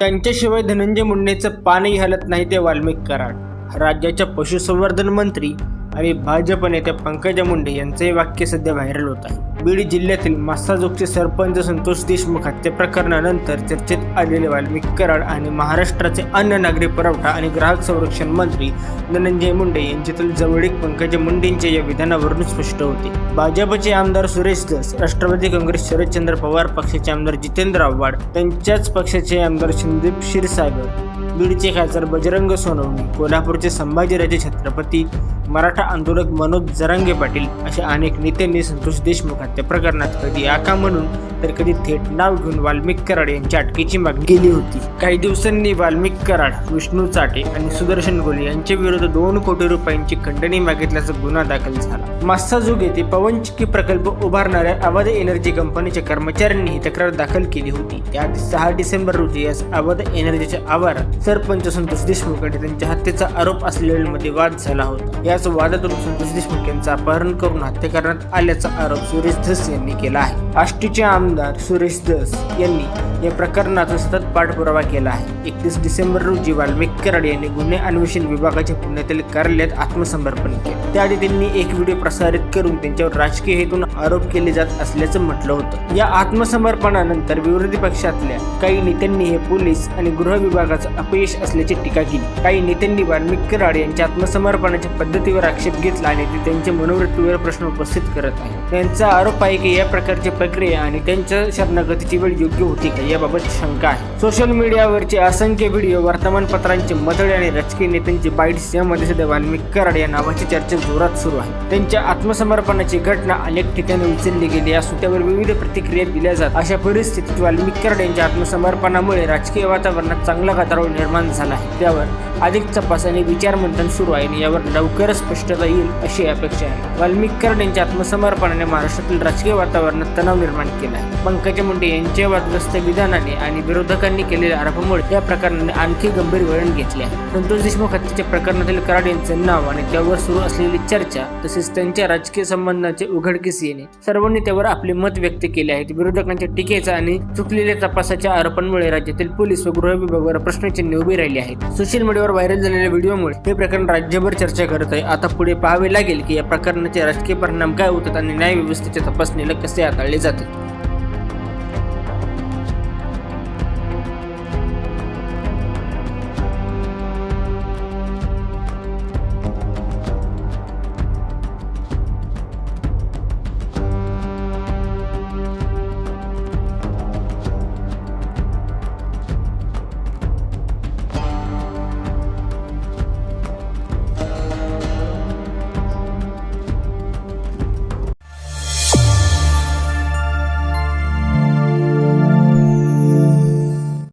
त्यांच्याशिवाय धनंजय मुंडेचं पानही हलत नाही ते वाल्मिक कराड. राज्याच्या पशुसंवर्धन मंत्री आणि भाजप नेत्या पंकजा मुंडे यांचंही वाक्य सध्या व्हायरल होत आहे. बीड जिल्ह्यातील मास्साजोगचे सरपंच संतोष देशमुख हत्या प्रकरणानंतर चर्चेत आलेले वाल्मिकी कराड आणि महाराष्ट्राचे अन्न नागरी पुरवठा आणि ग्राहक संरक्षण मंत्री धनंजय मुंडे यांच्यातील जवळीक पंकज मुंडेंच्या या विधानावरून स्पष्ट होते. भाजपचे आमदार सुरेश दस राष्ट्रवादी काँग्रेस शरदचंद्र पवार पक्षाचे आमदार जितेंद्र आव्हाड त्यांच्याच पक्षाचे आमदार संदीप क्षीरसागर बीडचे खासदार बजरंग सोनवणी कोल्हापूरचे संभाजीराजे छत्रपती मराठा आंदोलक मनोज जरांगे पाटील अशा अनेक नेत्यांनी संतोष देशमुख आत्महत्या प्रकरणात कधी आका म्हणून तर कधी थेट नाव घेऊन वाल्मिक कराड यांच्या अटकेची मागणी केली होती. काही दिवसांनी वाल्मिक कराड विष्णू चाटे आणि सुदर्शन गोले यांच्या विरुद्ध दोन कोटी रुपयांची खंडणी मागितल्याचा गुन्हा दाखल झाला. मास्साजोग येथे पवनचक्की प्रकल्प उभारणाऱ्या अवध एनर्जी कंपनीच्या कर्मचाऱ्यांनी ही तक्रार दाखल केली होती. त्याआधी सहा डिसेंबर रोजी या अवध एनर्जीच्या आवारात सरपंच संतोष देशमुख आणि त्यांच्या हत्येचा आरोप असलेल्यांमध्ये वाद झाला होता. याच वादातून संतोष देशमुख यांचा अपहरण करून हत्या करण्यात आल्याचा आरोप सुरेश धस यांनी केला आहे. आष्टीचे आमदार सुरेश धस यांनी या प्रकरणाचा सतत पाठपुरावा केला आहे. एकतीस डिसेंबर रोजी वाल्मिक कराड यांनी गुन्हे अन्वेषण विभागाच्या पुण्यातील कार्यालयात आत्मसमर्पण केले. त्याआधी त्यांनी एक व्हिडिओ प्रसारित करून त्यांच्यावर राजकीय हेतून आरोप केले जात असल्याचं म्हटलं होतं. या आत्मसमर्पणानंतर विरोधी पक्षातल्या काही नेत्यांनी हे पोलीस आणि गृह विभागाचं अपयश असल्याची टीका केली. काही नेत्यांनी वाल्मिक कराड यांच्या आत्मसमर्पणाच्या पद्धतीवर आक्षेप घेतला आणि ते त्यांच्या मनोवृत्तीवर प्रश्न उपस्थित करत आहे त्यांचा आरोप आहे की या प्रकारची प्रक्रिया आणि त्यांच्या शरणागतीची वेळ योग्य होती का याबाबत शंका आहे. सोशल मीडियावरचे असंख्य व्हिडिओ वर्तमानपत्रांचे मदळे आणि राजकीय नेत्यांची बाईट्स यामध्ये सध्या वाल्मिक कराड या नावाची चर्चा जोरात सुरू आहे. त्यांच्या आत्मसमर्पणाची घटना अनेक ठिकाणी उचलली गेली असून त्यावर विविध प्रतिक्रिया दिल्या जात अशा परिस्थितीत वाल्मिक कराड यांच्या आत्मसमर्पणामुळे राजकीय वातावरणात चांगला गदारोळ निर्माण झाला आहे. त्यावर अधिक तपास आणि विचारमंथन सुरू आहे आणि यावर लवकरच स्पष्टता येईल अशी अपेक्षा आहे. वाल्मिक कराड यांच्या आत्मसमर्पणाने महाराष्ट्रातील राजकीय वातावरणात तणाव निर्माण केला. आहे पंकजा मुंडे यांच्या वादग्रस्त विधानाने आणि विरोधकांनी केलेल्या आरोपामुळे या प्रकरणाने आणखी गंभीर वळण घेतले आहे. संतोष देशमुख हत्येच्या प्रकरणातील कराड यांचं नाव आणि त्यावर सुरू असलेली चर्चा तसेच त्यांच्या राजकीय संबंधांचे उघडकीस येणे सर्वांनी त्यावर आपले मत व्यक्त केले आहेत. विरोधकांच्या टीकेचा आणि चुकलेल्या तपासाच्या आरोपांमुळे राज्यातील पोलीस व गृह विभागावर प्रश्नचिन्ह उभी राहिली आहेत. सोशल मीडियावर व्हायरल झालेल्या व्हिडिओमुळे हे प्रकरण राज्यभर चर्चा करत आहे. आता पुढे पाहावे लागेल की या प्रकरणाचे राजकीय परिणाम काय होतात आणि न्यायव्यवस्थेच्या तपासणीला कसे हाताळले जाते?